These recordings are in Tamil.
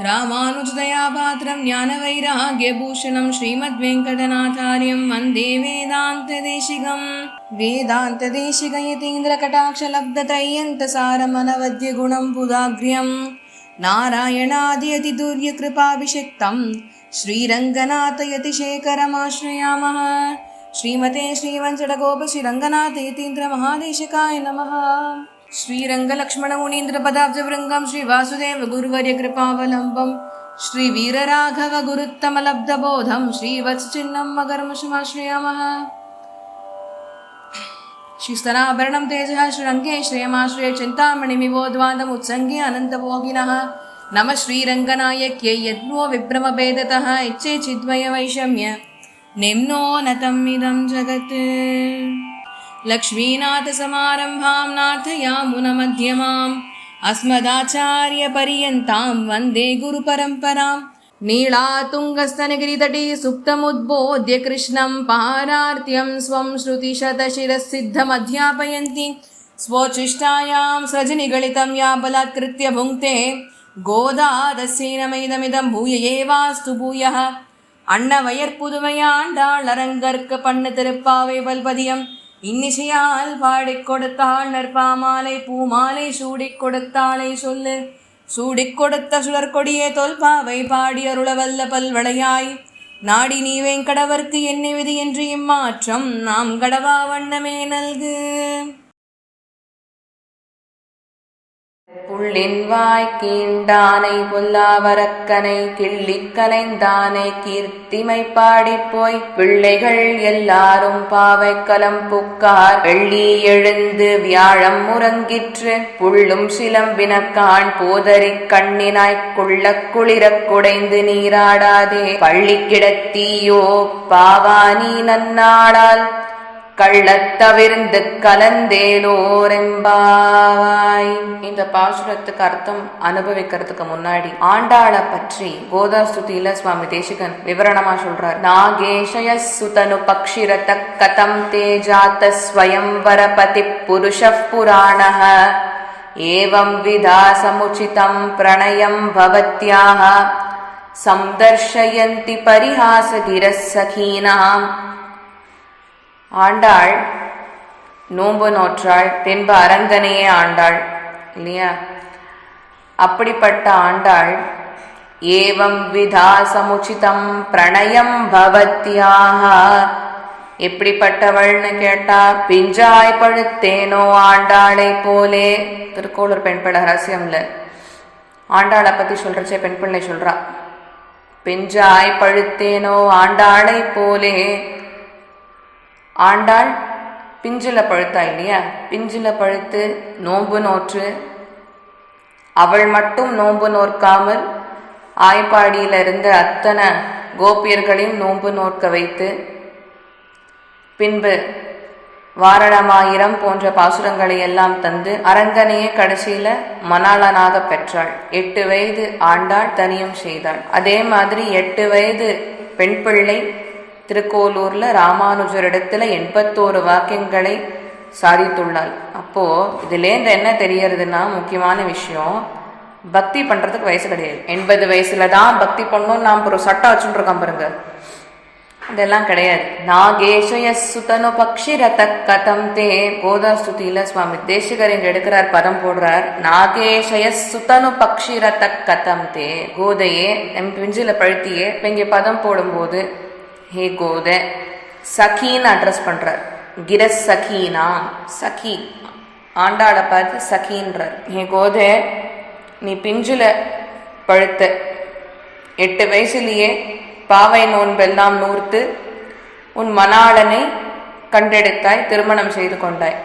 रामानुजतया पात्रं ज्ञानवैराग्यभूषणं श्रीमद्वेङ्कटनाथार्यं वन्दे वेदान्तदेशिकं वेदान्तदेशिकयतीन्द्रकटाक्षलब्धत्रय्यन्तसारमनवद्यगुणं पुदाग्र्यं नारायणादियतिदुर्यकृपाभिषिक्तं श्रीरङ्गनाथयतिशेखरमाश्रयामः। श्रीमते श्रीवञ्चडगोपश्रीरङ्गनाथयतीन्द्रमहादेशिकाय नमः श्रीरङ्गलक्ष्मणमुनीन्द्रपदाब्जवृङ्गं श्रीवासुदेव गुरुवर्यकृपावलम्बं श्रीवीरराघवगुरुत्तमलब्धबोधं श्रीवत्सचिह्नं मकर्मशमाश्रयामः श्रीस्तनाभरणं तेजः श्रीरङ्गे श्रेयमाश्रय चिन्तामणिमिवोद्वान्तमुत्सङ्गे अनन्तभोगिनः नमः श्रीरङ्गनायक्यै यद्वो विभ्रमभेदतः इच्छे चिद्वयवैषम्य निम्नोन्नतम् इदं जगत् लक्ष्मीनाथसमारम्भां नाथयामुनमध्यमाम् अस्मदाचार्यपर्यन्तां वन्दे गुरुपरम्परां नीलातुङ्गस्तनगिरितटे सुप्तमुद्बोध्य कृष्णं पारार्त्यं स्वं श्रुतिशतशिरःसिद्धमध्यापयन्ति। स्वोच्छिष्टायां स्रजनिगलितं या बलात्कृत्य भुङ्क्ते गोदादस्येनमैदमिदं भूय एवास्तु भूयः। अण्णवयर्पुदुमयाण्डाळरङ्गर्कपण्णतिरुप्पावे वल्पदियम् இன்னிசையால் பாடிக் கொடுத்தாள் நற்பாமாலை பூமாலை சூடிக் கொடுத்தாளை சொல்லு. சூடிக் கொடுத்த சுடற்கொடியே தொல்பாவை பாடி அருளவல்ல பல்வளையாய். நாடி நீ வேங்கடவர்க்கு என்ன விதி என்று இம்மாற்றம் நாம் கடவா வண்ணமே நல்கு. புள்ளின் வாய் கீண்டானை புல்லாவரக்கனை கிள்ளிக் கலைந்தானை கீர்த்திமை பாடிப் போய் பிள்ளைகள் எல்லாரும் பாவை கலம் புக்கார். வெள்ளி எழுந்து வியாழம் முறங்கிற்று புள்ளும் சிலம்பினக்கான் போதறி கண்ணினாய் குள்ள குளிரக் குடைந்து நீராடாதே. பள்ளி கிடத்தீயோ பாவானி நன்னாடால் கள்ளத்தவிர்ந்து கலந்தேலோரெம்பாய். இந்த பாசுரத்துக்கு அர்த்தம் அனுபவிக்கிறதுக்கு முன்னாடி ஆண்டாளை பற்றி கோதா கோதாஸ்துதியில சுவாமி தேசிகன் விவரணமா சொல்றார். நாகேஷய சுதனு பக்ஷிரத கதம் தேஜாத்த ஸ்வயம் வரபதி புருஷ புராணः ஏவம் விதா சமுச்சிதம் பிரணயம் பவத்யாக சந்தர்ஷயந்தி பரிஹாசகிரः சகீனாம் ஆண்டாள் நோன்பு நோற்றாள் பின்பு அரங்கனையே ஆண்டாள் இல்லையா? அப்படிப்பட்ட ஆண்டாள் ஏவம் விதா சமுச்சிதம் பிரணயம் பவத்தியாக. எப்படிப்பட்டவள்னு கேட்டா பிஞ்சாய் பழுத்தேனோ ஆண்டாளை போலே. திருக்கோளூர் பெண் ரகசியம்ல. ஆண்டாளை பத்தி சொல்றச்சே பெண் பிள்ளை சொல்றா. பிஞ்சாய் பழுத்தேனோ ஆண்டாளை போலே. ஆண்டாள் பிஞ்சில பழுத்தா இல்லையா? பிஞ்சில பழுத்து நோன்பு நோற்று. அவள் மட்டும் நோன்பு நோற்காமல் ஆய்ப்பாடியில் இருந்த அத்தனை கோபியர்களையும் நோன்பு நோற்க வைத்து பின்பு வாரணமாயிரம் போன்ற பாசுரங்களை எல்லாம் தந்து அரங்கனையே கடைசியில மணாளனாக பெற்றாள். எட்டு வயது ஆண்டாள் தனியும் செய்தாள். அதே மாதிரி எட்டு வயது பெண் பிள்ளை திருக்கோலூர்ல ராமானுஜரிடத்துல எண்பத்தோரு வாக்கியங்களை சாதித்துள்ளாள் அப்போ இதுலேருந்து என்ன தெரியறதுன்னா முக்கியமான விஷயம் பக்தி பண்றதுக்கு வயசு கிடையாது. எண்பது வயசுல தான் பக்தி பண்ணணும்னு நாம் ஒரு சட்டம் வச்சுட்டு பாருங்க. இதெல்லாம் கிடையாது. நாகேஷய சுதனு பக்ஷி ரத கதம் தே கோதா ஸ்துதியில சுவாமி தேசிகர் இங்க எடுக்கிறார் பதம் போடுறார். நாகேஷய சுதனு பக்ஷி ரத கதம் தே கோதையே எம் பிஞ்சில பழுத்தியே இப்ப இங்க பதம் போடும்போது ஹே கோத சகின்னு அட்ரஸ் பண்ணுறார் கிரஸ் சகீனா சகி. ஆண்டாளை பார்த்து சகின்றார். ஹே கோத நீ பிஞ்சில் பழுத்த எட்டு வயசுலேயே பாவை நோன்பெல்லாம் நூர்த்து உன் மணாளனை கண்டெடுத்தாய் திருமணம் செய்து கொண்டாய்.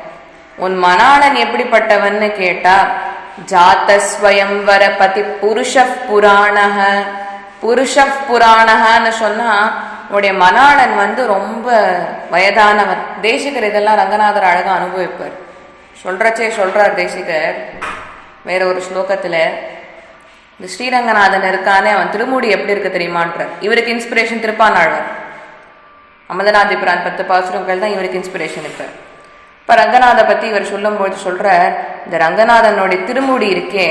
உன் மணாளன் எப்படிப்பட்டவன்னு கேட்டா ஜாத்தஸ்வயம்வர பதி புருஷ புராணக புருஷ புராணகன்னு சொன்னா உன்னுடைய மணாளன் வந்து ரொம்ப வயதானவன். தேசிகர் இதெல்லாம் ரங்கநாதர் அழகாக அனுபவிப்பார். சொல்கிறச்சே சொல்கிறார் தேசிகர். வேற ஒரு ஸ்லோகத்தில் இந்த ஸ்ரீரங்கநாதன் இருக்கானே அவன் திருமூடி எப்படி இருக்கு தெரியுமான்ற இவருக்கு இன்ஸ்பிரேஷன் திருப்பானாழ்வார். அமதநாதிபுரான் பத்து பாசுரங்கள் தான் இவருக்கு இன்ஸ்பிரேஷன் இப்போ இப்போ ரங்கநாதை பற்றி இவர் சொல்லும்போது சொல்கிறார் இந்த ரங்கநாதனுடைய திருமுடி இருக்கே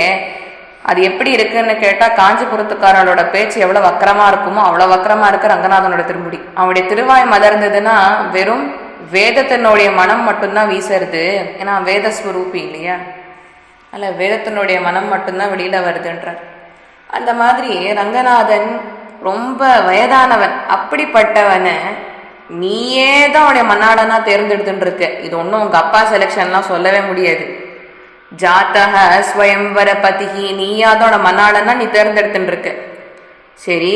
அது எப்படி இருக்குன்னு கேட்டால் காஞ்சிபுரத்துக்காரளோட பேச்சு எவ்வளோ வக்கரமாக இருக்குமோ அவ்வளோ வக்கரமாக இருக்கு ரங்கநாதனோட திருமுடி. அவனுடைய திருவாய் மலர்ந்ததுன்னா வெறும் வேதத்தினுடைய மனம் மட்டும்தான் வீசுறது. ஏன்னா வேத ஸ்வரூபி இல்லையா? அல்ல வேதத்தினுடைய மனம் மட்டும்தான் வெளியில் வருதுன்றார். அந்த மாதிரி ரங்கநாதன் ரொம்ப வயதானவன். அப்படிப்பட்டவனை நீயே தான் அவனுடைய மன்னாடனா தேர்ந்தெடுத்துட்டு இருக்க. இது ஒன்றும் உங்கள் அப்பா செலெக்ஷன்லாம் சொல்லவே முடியாது. ஜாத்தக ஸ்வயம்வர பதிகி நீயாதோட மன்னாடனா நீ தேர்ந்தெடுத்துன்னு இருக்க சரி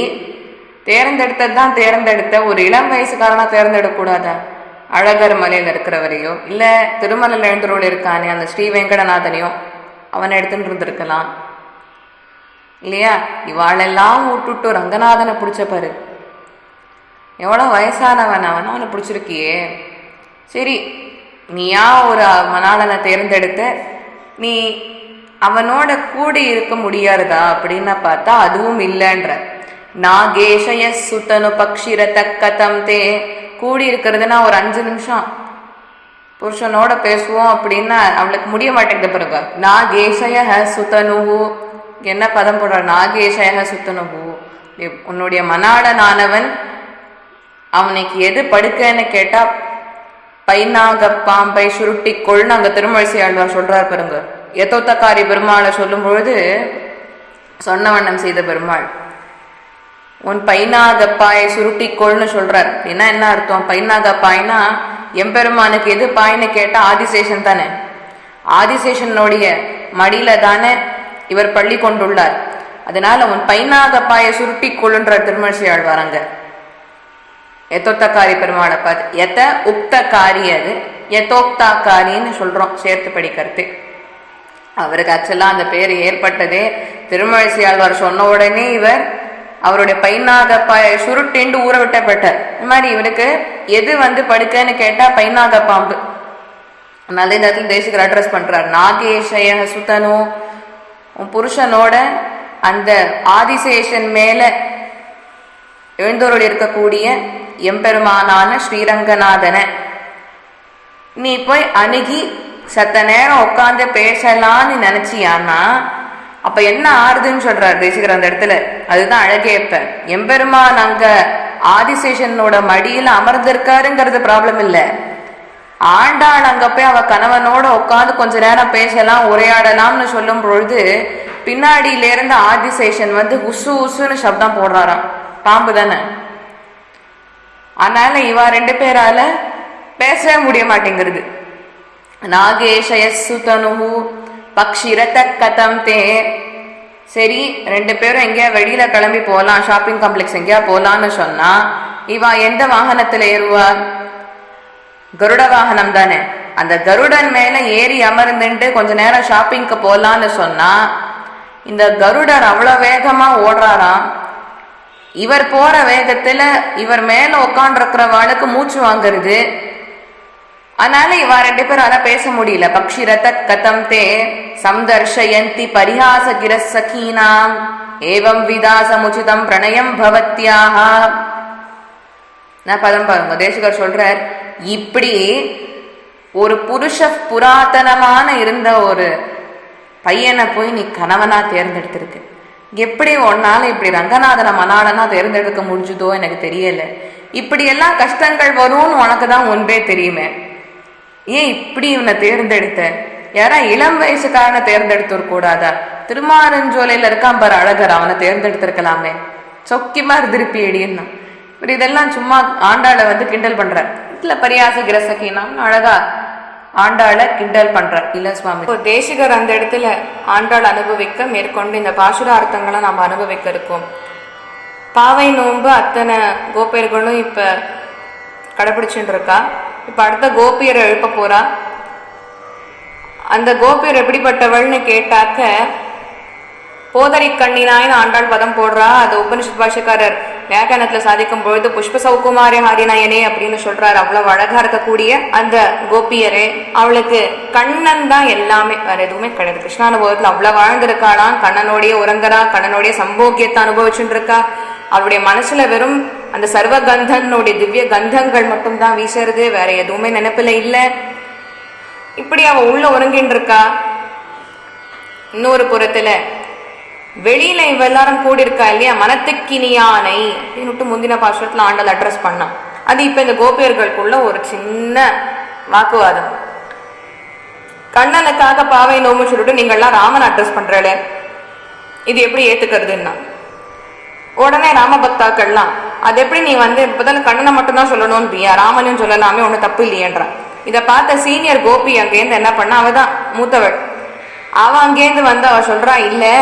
தேர்ந்தெடுத்தது தான் தேர்ந்தெடுத்த ஒரு இளம் வயசுக்காரனா தேர்ந்தெடுக்கூடாதா அழகர் மலையில் இருக்கிறவரையோ இல்லை திருமலையில் எழுந்தரோடு இருக்கானே அந்த ஸ்ரீ வெங்கடநாதனையோ அவனை எடுத்துட்டு இருந்திருக்கலாம் இல்லையா? இவாளெல்லாம் விட்டுட்டு ரங்கநாதனை பிடிச்ச பாரு. எவ்வளோ வயசானவன் அவன் அவனை பிடிச்சிருக்கியே. சரி நீயா ஒரு மணாளனை தேர்ந்தெடுத்த நீ அவனோட கூடி இருக்க முடியாதா அப்படின்னு பார்த்தா அதுவும் இல்லைன்ற. நாகேஷய சுத்தனு பக்ஷிரத கதம் தே. கூடி இருக்கிறதுனா ஒரு அஞ்சு நிமிஷம். புருஷனோட பேசுவோம் அப்படின்னா அவளுக்கு முடிய மாட்டேங்குது பிறகு நாகேஷய சுத்தனுகு என்ன பதம் போடுற நாகேஷய சுத்தனுகு உன்னுடைய மனாடனானவன் அவனுக்கு எது படுக்கன்னு கேட்டா பைனாக பாம்பை சுருட்டி கொள்னு அங்க திருமழிசை ஆழ்வார் சொல்றார் பாருங்க. எத்தோத்தக்காரி பெருமாளை சொல்லும் பொழுது சொன்ன வண்ணம் செய்த பெருமாள் உன் பைனாகப்பாயை சுருட்டி கொள்னு சொல்றார். அப்படின்னா என்ன அர்த்தம்? பைனாகப்பாய்னா எம்பெருமானுக்கு எது பாய்னு கேட்டா ஆதிசேஷன் தானே. ஆதிசேஷனுடைய மடியில தானே இவர் பள்ளி கொண்டுள்ளார். அதனால உன் பைனாகப்பாயை சுருட்டி கொள்ளுன்ற திருமழிசை ஆழ்வார் அங்க. எத்தொத்தக்காரி பெருமாளை பார்த்து எத்த உக்தக்காரி அது? எத்தோக்தாக்காரின்னு சொல்றோம் சேர்த்து படிக்கிறது அவருக்கு ஆக்சுவலா அந்த பேர் ஏற்பட்டதே. திருமழிசையாழ்வார் சொன்ன உடனே இவர் அவருடைய பைனாக ப சுருட்டிண்டு ஊற விட்டப்பட்டார். இந்த மாதிரி இவருக்கு எது வந்து படுக்கன்னு கேட்டா பைனாக பாம்பு. அதனால இந்த இடத்துல தேசிகர் அட்ரஸ் பண்றார். நாகேஷய சுத்தனு உன் புருஷனோட அந்த ஆதிசேஷன் மேலே எழுந்தோருள் இருக்கக்கூடிய எம்பெருமானான ஸ்ரீரங்கநாதனை. நீ போய் அணுகி சத்த நேரம் உட்காந்து பேசலான்னு நினைச்சியான்னா அப்ப என்ன ஆறுதுன்னு சொல்றார் தேசிகர் அந்த இடத்துல. அதுதான் அழகேப்ப எம்பெருமான் அங்க ஆதிசேஷனோட மடியில அமர்ந்திருக்காருங்கிறது ப்ராப்ளம் இல்ல. ஆண்டாள் அங்க போய் அவ கணவனோட உட்காந்து கொஞ்ச நேரம் பேசலாம் உரையாடலாம்னு சொல்லும் பொழுது பின்னாடியில இருந்து ஆதிசேஷன் வந்து உசு உசுன்னு சப்தம் போடுறாராம். பாம்பு தானே? அதனால இவா ரெண்டு பேரால பேசவே முடிய மாட்டேங்கிறது. நாகேஷயசுதனு பக்ஷிரத கதம் தே. சரி ரெண்டு பேரும் எங்கேயா வெளியில கிளம்பி போகலாம் ஷாப்பிங் காம்ப்ளெக்ஸ் எங்கேயா போகலான்னு சொன்னா இவா எந்த வாகனத்துல ஏறுவா? கருட வாகனம் தானே. அந்த கருடன் மேல ஏறி அமர்ந்துட்டு கொஞ்ச நேரம் ஷாப்பிங்க்கு போகலான்னு சொன்னா இந்த கருடர் அவ்வளவு வேகமா ஓடுறாராம். இவர் போற வேகத்துல இவர் மேல உட்காண்டிருக்கிறவாளுக்கு மூச்சு வாங்குறது. அதனால இவ ரெண்டு பேரும் அதான் பேச முடியல. பக்ஷிரத கதம் தே சம்தர்ஷயந்தி பரிஹாச கிரசகீனாம் ஏவம் விதா சமுச்சிதம் பிரணயம் பவத்யாக நான் பதம் பாருங்க தேசிகர் சொல்றார் இப்படி ஒரு புருஷ புராதனமான இருந்த ஒரு பையனை போய் நீ கணவனா தேர்ந்தெடுத்திருக்க. எப்படி ஒன்னால இப்படி ரங்கநாதனை மணாளனா தேர்ந்தெடுக்க முடிஞ்சுதோ எனக்கு தெரியல. இப்படி எல்லாம் கஷ்டங்கள் வரும்னு உனக்கு தான் முன்பே தெரியுமே. ஏன் இப்படி இவனை தேர்ந்தெடுத்த? யாரா இளம் வயசுக்காரனை தேர்ந்தெடுத்து கூடாதா? திருமாரஞ்சோலையில இருக்கான் பாரு அழகர் அவனை தேர்ந்தெடுத்திருக்கலாமே. சொக்கியமா இருந்திருப்பியடின்னா இப்படி இதெல்லாம் சும்மா ஆண்டாளை வந்து கிண்டல் பண்ற இதுல பரியாச கிரசகினாம்னு அழகா ஆண்டாள கிண்டல் பண்றார். இல்ல சுவாமி. இப்போ தேசிகர் அந்த இடத்துல ஆண்டாள் அனுபவிக்க மேற்கொண்டு இந்த பாசுரார்த்தங்களை நாம் அனுபவிக்க இருக்கோம். பாவை நோன்பு அத்தனை கோபியர்களும் இப்ப கடைபிடிச்சுட்டு இருக்கா? இப்ப அடுத்த கோபியரை எழுப்ப போறா? அந்த கோபியர் எப்படிப்பட்டவள்னு கேட்டாக்க போதரி கண்ணினாயின் ஆண்டாள் பதம் போடுறா. அது உபனிஷத் பாஷக்காரர் வியாக்கியானத்துல சாதிக்கும் பொழுது புஷ்ப சௌகுமாரி ஹரிநாயனே அப்படின்னு சொல்றாரு. அவ்வளவு அழகா இருக்கக்கூடிய அந்த கோபியரே. அவளுக்கு கண்ணன் தான் எல்லாமே வேற எதுவுமே கிடையாது. கிருஷ்ணானுபவத்துல அவ்வளவு வாழ்ந்திருக்காளாம் கண்ணனோடைய உறங்கரா கண்ணனுடைய சம்போக்கியத்தை அனுபவிச்சுட்டு இருக்கா அவளுடைய மனசுல வெறும் அந்த சர்வ கந்தனுடைய திவ்ய கந்தங்கள் மட்டும் தான் வீசுறது. வேற எதுவுமே நினைப்புல இல்ல. இப்படி அவ உள்ள உறங்கின்னு இருக்கா இன்னொரு புறத்துல வெளியில இவ எல்லாரும் கூடியிருக்கா இல்லையா? மனத்துக்கினியானை அப்படின்னுட்டு முந்தின பாசுரத்துல ஆண்டல் அட்ரஸ் பண்ணான் அது இப்ப இந்த கோபியர்களுக்குள்ள ஒரு சின்ன வாக்குவாதம். கண்ணனுக்காக பாவை நோம்பு சொல்லிட்டு நீங்கள்லாம் ராமன் அட்ரஸ் பண்றல இது எப்படி ஏத்துக்கிறதுன்னா? உடனே ராமபக்தாக்கள்லாம் அது எப்படி நீ வந்து இப்பதான் கண்ணனை மட்டும்தான் சொல்லணும்ன்றியா? ராமனும் சொல்லலாமே ஒன்றும் தப்பு இல்லையேன்றான் இதை பார்த்த சீனியர் கோபி அங்கேருந்து என்ன பண்ணா? அவ தான் மூத்தவள். அவ அங்கேருந்து வந்து அவ சொல்றா இல்லை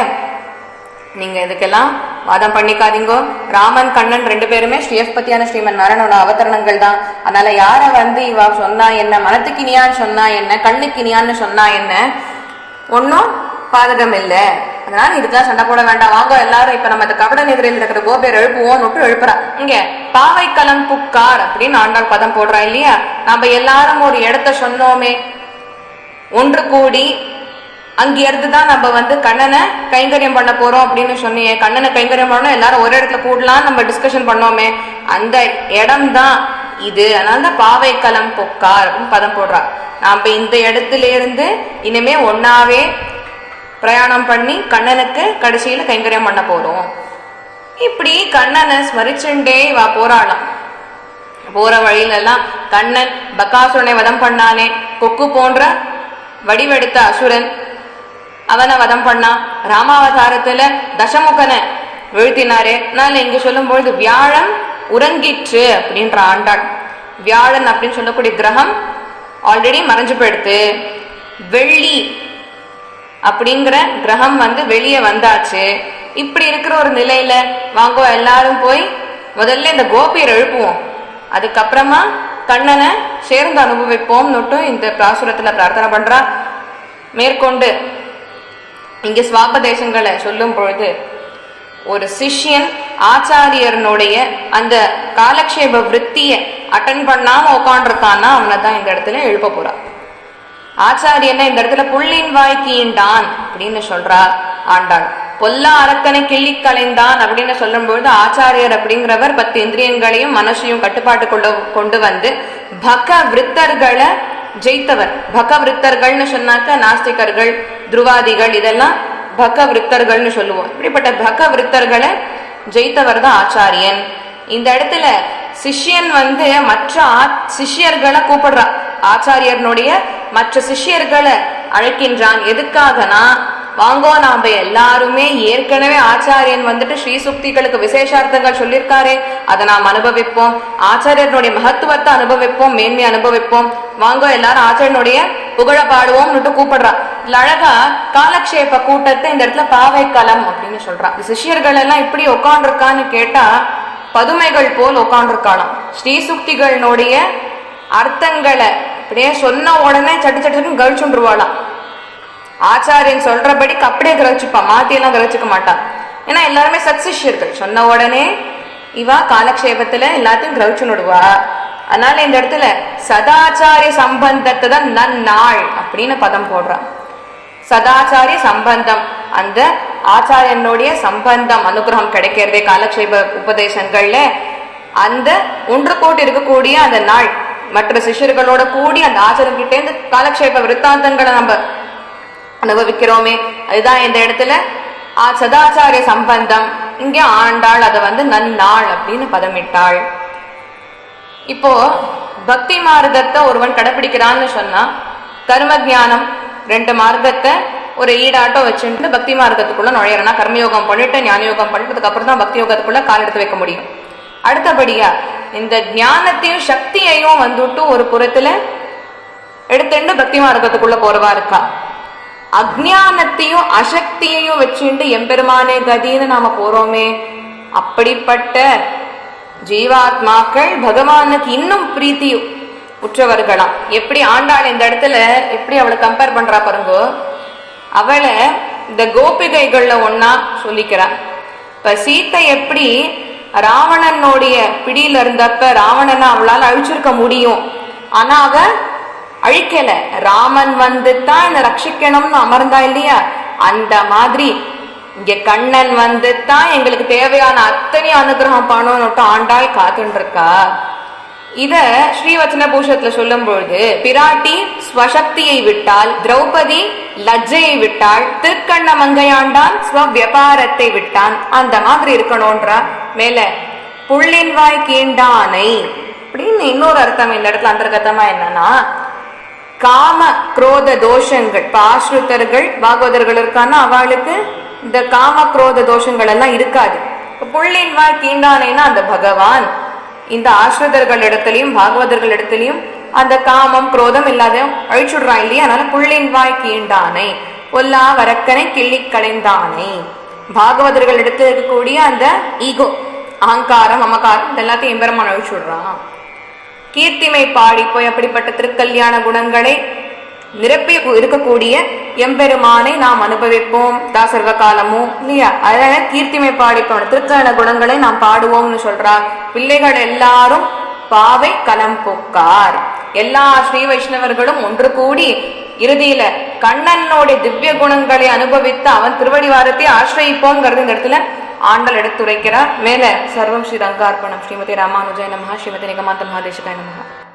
நீங்க இதுக்கெல்லாம் வாதம் பண்ணிக்காதீங்கோ. ராமன் கண்ணன் ரெண்டு பேருமே ஸ்ரீயஸ்பதியான ஸ்ரீமன் நாராயணோட அவதரணங்கள் தான். அதனால யார வந்து இவா சொன்னா என்ன மனத்துக்கினியான்னு சொன்னா என்ன கண்ணுக்கினியான்னு சொன்னா என்ன ஒன்னும் பாதகம் இல்லை. அதனால இதுக்கெல்லாம் சண்டை போட வேண்டாம். வாங்க எல்லாரும் இப்ப நம்ம இந்த கபட நிதிரையில் இருக்கிற கோபேர் எழுப்புவோம் நொட்டு எழுப்புறா. இங்க பாவைக்கலம் புக்கார் அப்படின்னு ஆண்டாள் பதம் போடுறா இல்லையா? நம்ம எல்லாரும் ஒரு இடத்த சொன்னோமே. ஒன்று கூடி அங்கிருந்து தான் நம்ம வந்து கண்ணனை கைங்கரியம் பண்ண போறோம் அப்படின்னு சொன்னியே. கண்ணனை கைங்கரியம் பண்ணணும் எல்லாரும் ஒரு இடத்துல கூடலாம் நம்ம டிஸ்கஷன் பண்ணோமே. அந்த இடம் தான் இது. அதனால தான் பாவைக்கலம் பொக்கார் அப்படின்னு பதம் போடுறா. நாம இந்த இடத்துல இருந்து இனிமே ஒன்னாவே பிரயாணம் பண்ணி கண்ணனுக்கு கடைசியில கைங்கரியம் பண்ண போறோம். இப்படி கண்ணனை ஸ்மரிச்சுண்டே வா போராடலாம் போற வழியில எல்லாம் கண்ணன் பக்காசுரனை வதம் பண்ணானே. கொக்கு போன்ற வடிவெடுத்த அசுரன் அவனை வதம் பண்ணான் ராமாவதாரத்துல தசமுகனை வீழ்த்தினாரே. அதனால இங்க சொல்லும்பொழுது வியாழன் உறங்கிற்று அப்படின்ற ஆண்டாள். வியாழன் அப்படின்னு சொல்லக்கூடிய கிரகம் ஆல்ரெடி மறைஞ்சு போயிடுத்து. வெள்ளி அப்படிங்கிற கிரகம் வந்து வெளியே வந்தாச்சு. இப்படி இருக்கிற ஒரு நிலையில வாங்கோ எல்லாரும் போய் முதல்ல இந்த கோபியர் எழுப்புவோம். அதுக்கப்புறமா கண்ணனை சேர்ந்து அனுபவிப்போம்னுட்டும் இந்த பிராசுரத்துல பிரார்த்தனை பண்றா. மேற்கொண்டு இங்கே சுவாபதேசங்களை சொல்லும் பொழுது ஒரு சிஷ்யன் ஆச்சாரியனுடைய அந்த காலக்ஷேப விற்த்தியை அட்டன் பண்ணாம உட்காண்டிருக்கான்னா அவனை தான் இந்த இடத்துல எழுப்ப போறா. ஆச்சாரியனை இந்த இடத்துல புள்ளின் வாய் அப்படின்னு சொல்றா ஆண்டாள். பொல்லா அரக்கனை கிள்ளி கலைந்தான் அப்படின்னு சொல்லும் பொழுது ஆச்சாரியர் அப்படிங்கிறவர் பத்து இந்திரியங்களையும் மனசையும் கட்டுப்பாட்டு கொண்டு கொண்டு வந்து பக விருத்தர்களை ஜெயித்தவர். பக விருத்தர்கள்னு சொன்னாக்க நாஸ்திகர்கள் துருவாதிகள் இதெல்லாம் பக விருத்தர்கள்னு சொல்லுவோம். இப்படிப்பட்ட பக விருத்தர்களை ஜெயித்தவர் தான் ஆச்சாரியன். இந்த இடத்துல சிஷ்யன் வந்து மற்ற ஆ- சிஷ்யர்களை கூப்பிடுறான் ஆச்சாரியனுடைய மற்ற சிஷ்யர்களை அழைக்கின்றான். எதுக்காகனா வாங்கோ நாம எல்லாருமே ஏற்கனவே ஆச்சாரியன் வந்துட்டு ஸ்ரீ சுக்திகளுக்கு விசேஷார்த்தங்கள் சொல்லியிருக்காரே அதை நாம் அனுபவிப்போம். ஆச்சாரியனுடைய மகத்துவத்தை அனுபவிப்போம் மேன்மை அனுபவிப்போம். வாங்கோ எல்லாரும் ஆச்சாரியனுடைய புகழ பாடுவோம்னுட்டு கூப்பிடுறா. இதுல அழகா காலக்ஷேப கூட்டத்தை இந்த இடத்துல பாவை களம் அப்படின்னு சொல்றான் சிஷியர்கள் சிஷ்யர்கள் எல்லாம் இப்படி உட்காண்டிருக்கான்னு கேட்டா பதுமைகள் போல் உட்காண்டிருக்காளாம் ஸ்ரீ சுக்திகளினுடைய அர்த்தங்களை அப்படியே சொன்ன உடனே சட்டு சட்டு சட்டுன்னு கழிச்சுருவாளாம் ஆச்சாரியன் சொல்றபடிக்கு அப்படியே கிரகிச்சுப்பான் மாத்தியெல்லாம் கிரகிச்சுக்க மாட்டான் ஏன்னா எல்லாருமே சத்சிஷ்யர்கள் சொன்ன உடனே இவா காலக்ஷேபத்துல எல்லாத்தையும் கிரகிச்சுடுவா அதனால இந்த இடத்துல சதாச்சாரிய சம்பந்தத்தை தான் நன்னாள் அப்படின்னு பதம் போடுறான் சதாச்சாரிய சம்பந்தம். அந்த ஆச்சாரியனுடைய சம்பந்தம் அனுகிரகம் கிடைக்கிறதே காலக்ஷேப உபதேசங்கள்ல. அந்த ஒன்று கோட்டு இருக்கக்கூடிய அந்த நாள். மற்ற சிஷ்யர்களோட கூடி அந்த ஆச்சாரியர்கிட்ட இருந்து காலக்ஷேப விருத்தாந்தங்களை நம்ம அனுபவிக்கிறோமே. அதுதான் இந்த இடத்துல ஆ, சதாச்சாரிய சம்பந்தம். இங்கே ஆண்டாள் அதை வந்து நன்னாள் அப்படின்னு பதமிட்டாள். இப்போ பக்தி மார்க்கத்தை ஒருவன் கடைபிடிக்கிறான்னு சொன்னா கர்ம ஜானம் ரெண்டு மார்க்கத்தை ஒரு ஈடாட்டம் வச்சுட்டு பக்தி மார்க்கத்துக்குள்ள நுழையறனா கர்மயோகம் பண்ணிட்டு ஞான யோகம் அதுக்கப்புறம் அப்புறம் தான் பக்தி யோகத்துக்குள்ள கால் எடுத்து வைக்க முடியும். அடுத்தபடியா இந்த ஞானத்தையும் சக்தியையும் வந்துட்டு ஒரு புறத்துல எடுத்துட்டு பக்தி மார்க்கத்துக்குள்ள போறவா இருக்கா? அக்ஞானத்தையும் அசக்தியையும் வச்சுட்டு எம்பெருமானே கதின்னு நாம போறோமே. அப்படிப்பட்ட ஜீவாத்மாக்கள் பகவானுக்கு இன்னும் பிரீத்தி உற்றவர்களாம். எப்படி ஆண்டாள் இந்த இடத்துல எப்படி அவளை கம்பேர் பண்றா பாருங்கோ. அவளை இந்த கோபிகைகள்ல ஒன்னா சொல்லிக்கிறா. இப்ப சீத்தை எப்படி ராவணனுடைய பிடியில இருந்தப்ப ராவணனை அவளால் அழிச்சிருக்க முடியும். ஆனா அவ அழிக்கல. ராமன் வந்து தான் என்னை ரட்சிக்கணும்னு அமர்ந்தா இல்லையா? அந்த மாதிரி இங்க கண்ணன் வந்து தான் எங்களுக்கு தேவையான அத்தனை அனுகிரகம் பண்ணணும்னு ஆண்டாள் காத்துட்டு இருக்கா இத ஸ்ரீவச்சன பூஷத்துல சொல்லும் பொழுது பிராட்டி ஸ்வசக்தியை விட்டால் திரௌபதி லஜ்ஜையை விட்டாள் திருக்கண்ண மங்கையாண்டான் ஸ்வவியபாரத்தை விட்டான் அந்த மாதிரி இருக்கணும்ன்றா. மேல புள்ளின்வாய் கீண்டானை அப்படின்னு இன்னொரு அர்த்தம் இந்த இடத்துல அந்தர்கத்தமா என்னன்னா காம குரோத தோஷங்கள். இப்ப ஆசிரித்தர்கள் பாகவதர்கள் இருக்கான்னா அவளுக்கு இந்த காம குரோத தோஷங்கள் எல்லாம் இருக்காது. இப்ப புள்ளின் வாய் கீண்டானைன்னா அந்த பகவான். இந்த ஆசிரிதர்கள் இடத்துலயும் பாகவதர்கள் இடத்துலயும் அந்த காமம் குரோதம் இல்லாத அழிச்சுடுறான் இல்லையா? அதனால புள்ளின் வாய் கீண்டானை பொல்லா வரக்கனை கிள்ளி களைந்தானை பாகவதர்கள் இடத்துல இருக்கக்கூடிய அந்த ஈகோ அகங்காரம் அமகாரம் இது எல்லாத்தையும் எம்பெருமான் அழிச்சுடுறான். கீர்த்திமை பாடி போய் அப்படிப்பட்ட திருக்கல்யாண குணங்களை நிரப்பி இருக்கக்கூடிய எம்பெருமானை நாம் அனுபவிப்போம். தாசர்வ காலமும் இல்லையா? அதனால கீர்த்திமை பாடிப்போம் திருக்கல்யாண குணங்களை நாம் பாடுவோம்னு சொல்றார் பிள்ளைகள் எல்லாரும் பாவை கலம் போக்கார். எல்லா ஸ்ரீ வைஷ்ணவர்களும் ஒன்று கூடி இறுதியில கண்ணனுடைய திவ்ய குணங்களை அனுபவித்து அவன் திருவடிவாரத்தை ஆசிரயிப்போங்கிறது இந்த இடத்துல ஆண்கள் எடுத்துரைக்கிறார். மேல சர்வம் ஸ்ரீ ரங்கார்ப்பணம். ஸ்ரீமதி ராமானுஜாய நமஹா. ஸ்ரீமதி நிகமாந்த மகாதேசிகாய நமஹா.